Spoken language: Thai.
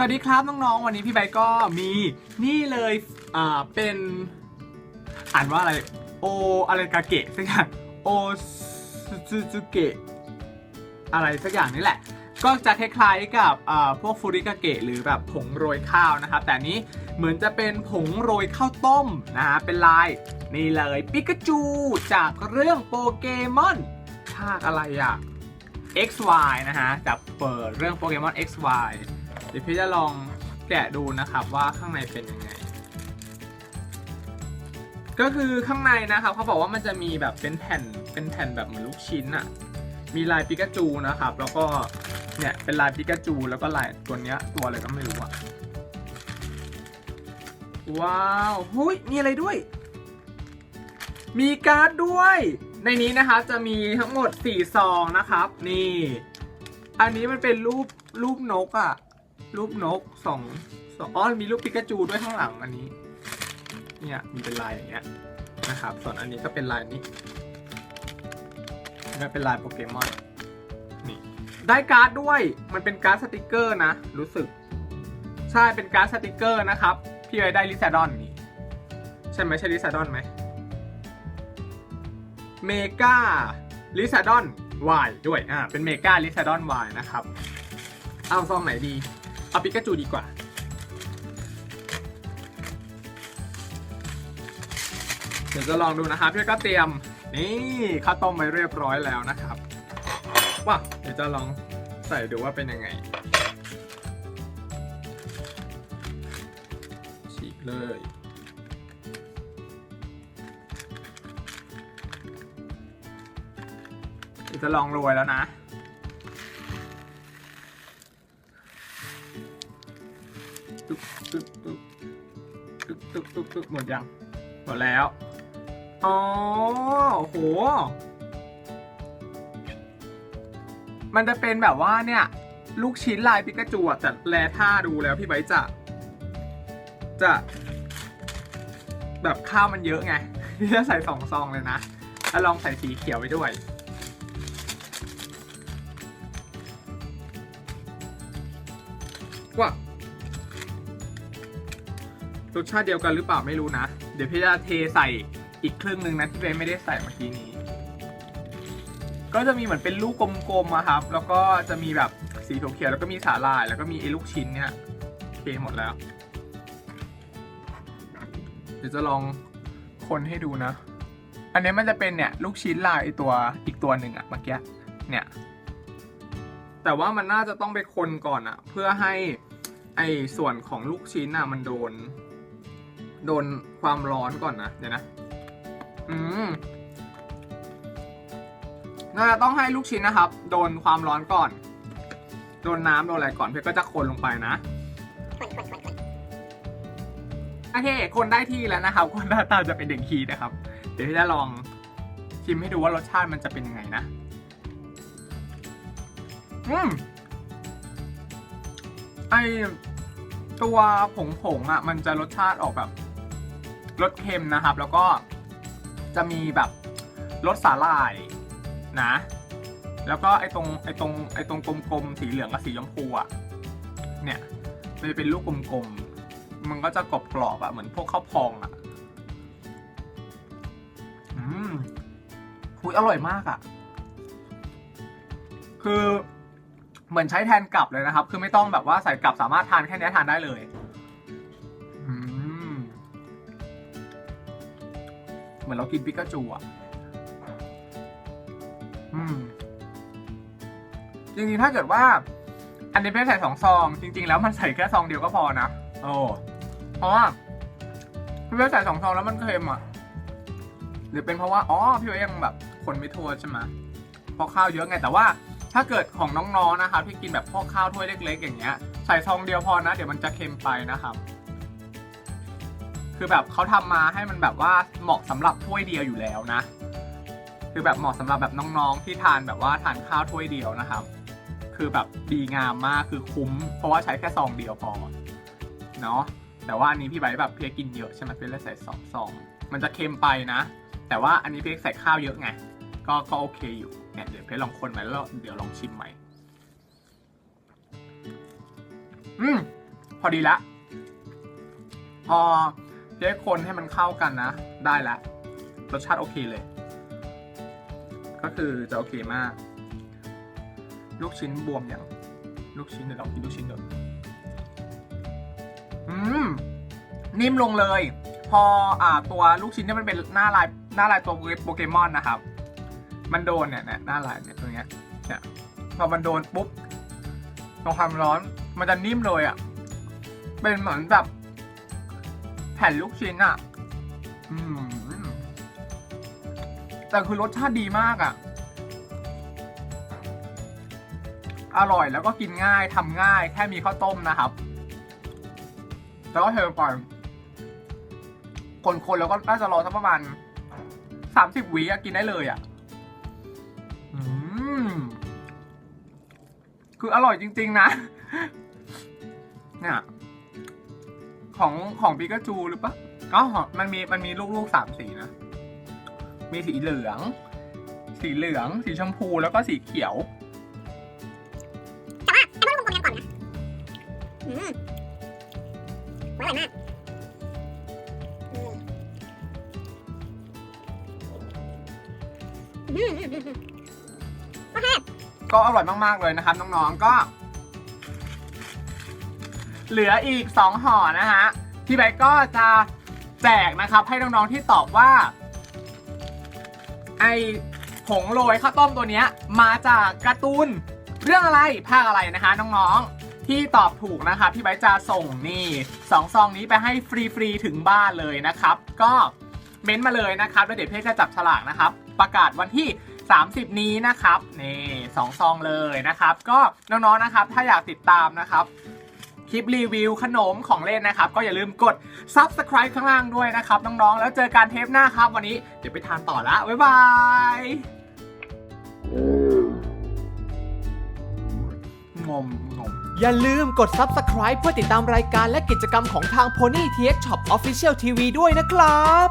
วัสดีครับน้องๆ วันนี้พี่ใบก็มีนี่เลยอ่าเป็นอ่านว่าอะไรโออะไรกาเกะสักอย่างโอซูซูเกะอะไรสักอย่างนี่แหละ ก็จะคล้ายๆกับอ่าพวกฟูริกาเกะหรือแบบผงโรยข้าวนะครับ แต่นี้เหมือนจะเป็นผงโรยข้าวต้มนะฮะเป็นลายนี่เลยปิกาจูจากเรื่องโปเกมอนภาคอะไรอะ XY นะฮะจากเปิดเรื่องโปเกมอน XY เดี๋ยวพี่จะลองแกะดูนะครับว่าข้างในเป็นยังไง ก็คือข้างในนะครับเขาบอกว่ามันจะมีแบบเป็นแผ่นเป็นแผ่นแบบเหมือนลูกชิ้นอะมีลายปิกาจูนะครับ แล้วก็เนี่ยเป็นลายปิกาจู แล้วก็ลายตัวเนี้ยตัวอะไรก็ไม่รู้อะว้าวหุยมีอะไรด้วย มีการ์ดด้วย ในนี้นะครับจะมีทั้งหมด4ซองนะครับ นี่ อันนี้มันเป็นรูปรูปนกอะ รูปนกสองสองอ๋อมีรูปปิกาจูด้วยข้างหลังอันนี้ เนี่ยมีเป็นลายอย่างเงี้ยนะครับ ส่วนอันนี้ก็เป็นลายนี้นี่เป็นลายโปเกมอนนี่ได้การ์ดด้วยมันเป็นการ์ดสติกเกอร์นะ รู้สึก ใช่เป็นการ์ดสติกเกอร์นะครับ พี่ไว้ได้ลิซาดอนนี่ใช่ไหมใช่ลิซาดอนไหมเมกาลิซาดอนวายด้วย อ่า เป็นเมกาลิซาดอนวายนะครับ เอาซองไหนดี เอาปิกาจูดีกว่า เดี๋ยวจะลองดูนะครับพี่ก็เตรียมนี่ข้าวต้มไว้เรียบร้อยแล้วนะครับว้าเดี๋ยวจะลองใส่ดูว่าเป็นยังไงฉีกเลยเดี๋ยวจะลองโรยแล้วนะ ตุ๊บตุ๊บตุ๊บตุ๊บตุ๊บตุ๊บหมดยัง หมดแล้ว อ๋อโห มันจะเป็นแบบว่าเนี่ย ลูกชิ้นลายปิกาจูอะแต่แลท่าดูแล้วพี่ไบจะ จะ แบบข้าวมันเยอะไง พี่จะใส่สองซองเลยนะแล้วลองใส่สีเขียวไปด้วย รสชาติเดียวกันหรือเปล่าไม่รู้นะ เดี๋ยวพี่จะเทใส่อีกครึ่งหนึ่งนะที่เบนไม่ได้ใส่เมื่อกี้นี้ ก็จะมีเหมือนเป็นลูกกลมๆอะครับ แล้วก็จะมีแบบสีเขียวๆแล้วก็มีสาลาย แล้วก็มีไอ้ลูกชิ้นเนี่ยเทหมดแล้ว เดี๋ยวจะลองคนให้ดูนะ อันนี้มันจะเป็นเนี่ยลูกชิ้นลายไอตัวอีกตัวหนึ่งอะเมื่อกี้เนี่ย แต่ว่ามันน่าจะต้องไปคนก่อนอะเพื่อให้ไอ้ส่วนของลูกชิ้นอะมันโดน โดนความร้อนก่อนนะเดี๋ยวนะ อืมน่าจะต้องให้ลูกชิ้นนะครับ โดนความร้อนก่อน โดนน้ำโดนอะไรก่อนเพื่อก็จะคนลงไปนะโอเค คนได้ที่แล้วนะครับ คนหน้าตาจะเป็นเด่งคีนะครับ เดี๋ยวพี่จะลองชิมให้ดูว่ารสชาติมันจะเป็นยังไงนะ อืม ไอตัวผงผงๆอะ มันจะรสชาติออกแบบ รสเค็มนะครับ แล้วก็จะมีแบบรสสาหร่ายนะ แล้วก็ไอตรงไอตรงไอตรงกลมๆสีเหลืองกับสีชมพูอะเนี่ยมันจะเป็นลูกกลมๆมันก็จะกรอบกรอบอะเหมือนพวกข้าวพองอะอืมคุยอร่อยมากอะ คือเหมือนใช้แทนกับเลยนะครับ คือไม่ต้องแบบว่าใส่กับสามารถทานแค่นี้ทานได้เลย มือนเรากินปิกาจูอะอืมจริงๆถ้าเกิดว่า อันนี้ไม่ใส่สองซอง จริง ๆ แล้วมันใส่แค่ซองเดียวก็พอนะโอ้เพราะว่าพี่เวใส่สองซองแล้วมันเค็มอะหรือเป็นเพราะว่าอ๋อพี่เวยังแบบคนไม่ทั่วใช่ไหมเพราะข้าวเยอะไงแต่ว่าถ้าเกิดของน้องๆนะครับที่กินแบบพวกข้าวถ้วยเล็ก ๆ อย่างเงี้ยใส่ซองเดียวพอนะ เดี๋ยวมันจะเค็มไปนะครับ คือแบบเขาทำมาให้มันแบบว่าเหมาะสำหรับถ้วยเดียวอยู่แล้วนะ คือแบบเหมาะสำหรับแบบน้องๆที่ทานแบบว่าทานข้าวถ้วยเดียวนะครับ คือแบบดีงามมากคือคุ้ม เพราะว่าใช้แค่ซองเดียวพอเนาะแต่ว่าอันนี้พี่ไบแบบเพียกินเยอะใช่ไหมเพียเลยใส่สองซองมันจะเค็มไปนะ แต่ว่าอันนี้เพียใส่ข้าวเยอะไงก็ก็โอเคอยู่เนี่ยเดี๋ยวเพียลองคนใหม่แล้วเดี๋ยวลองชิมใหม่อืมพอดีละพอ เรียกคนให้มันเข้ากันนะ ได้ละรสชาติโอเคเลย ก็คือจะโอเคมาก ลูกชิ้นบวมอย่าง ลูกชิ้นเดี๋ยวเรากินลูกชิ้นเดี๋ยวอืม นิ่มลงเลย พออ่าตัวลูกชิ้นที่ยมันเป็นหน้าลายหน้าลายตัวโปเกมอนนะครับ มันโดนเนี่ยเนี่ยหน้าลายเนี่ยตรงเนี้ยเนี่ยพอมันโดนปุ๊บตรงความร้อนมันจะนิ่มเลยอะ่ะ เป็นเหมือนแบบ ผ่นลูกชิ้นอะอแต่คือรสชาติดีมากอะ อร่อยแล้วก็กินง่ายทำง่าย แค่มีข้าวต้มนะครับ แล้วก็เทไปคนๆแล้วก็น่าจะรอสักประมาณสามสิบวิอะกินได้เลยอะอคืออร่อยจริง ๆ นะ เนี่ย ของของปิกาจูหรือปะอ๋อมันมีมันมีลูกๆสามสีนะ มีสีเหลือง สีเหลือง สีชมพูแล้วก็สีเขียว แต่ว่าแต่ว่าลงกลมกันก่อนนะอืมอร่อยมากอืมอืมอืมอืมอืมโอเคก็อร่อยมากๆเลยนะครับน้องๆก็ เหลืออีก 2ห่อนะฮะพี่ไบค์ก็จะแจกนะครับ ให้น้องๆที่ตอบว่า ไอผงโรยข้าวต้มตัวนี้มาจากการ์ตูนเรื่องอะไรภาคอะไรนะคะ น้องๆที่ตอบถูกนะคะพี่ไบค์จะส่งนี่สองซองนี้ไปให้ฟรีๆถึงบ้านเลยนะครับ ก็เม้นต์มาเลยนะครับแล้วเดี๋ยวเพ่จะจับฉลากนะครับ ประกาศวันที่ 30 นี้นะครับนี่สองซองเลยนะครับ ก็น้องๆนะครับ ถ้าอยากติดตามนะครับ คลิปรีวิวขนมของเล่นนะครับ ก็อย่าลืมกด subscribe ข้างล่างด้วยนะครับ น้องๆ แล้วเจอกันเทปหน้าครับ วันนี้เดี๋ยวไปทานต่อละบ๊ายบายงมงม อย่าลืมกด Subscribe เพื่อติดตามรายการและกิจกรรมของทาง Pony TX Shop Official TV ด้วยนะครับ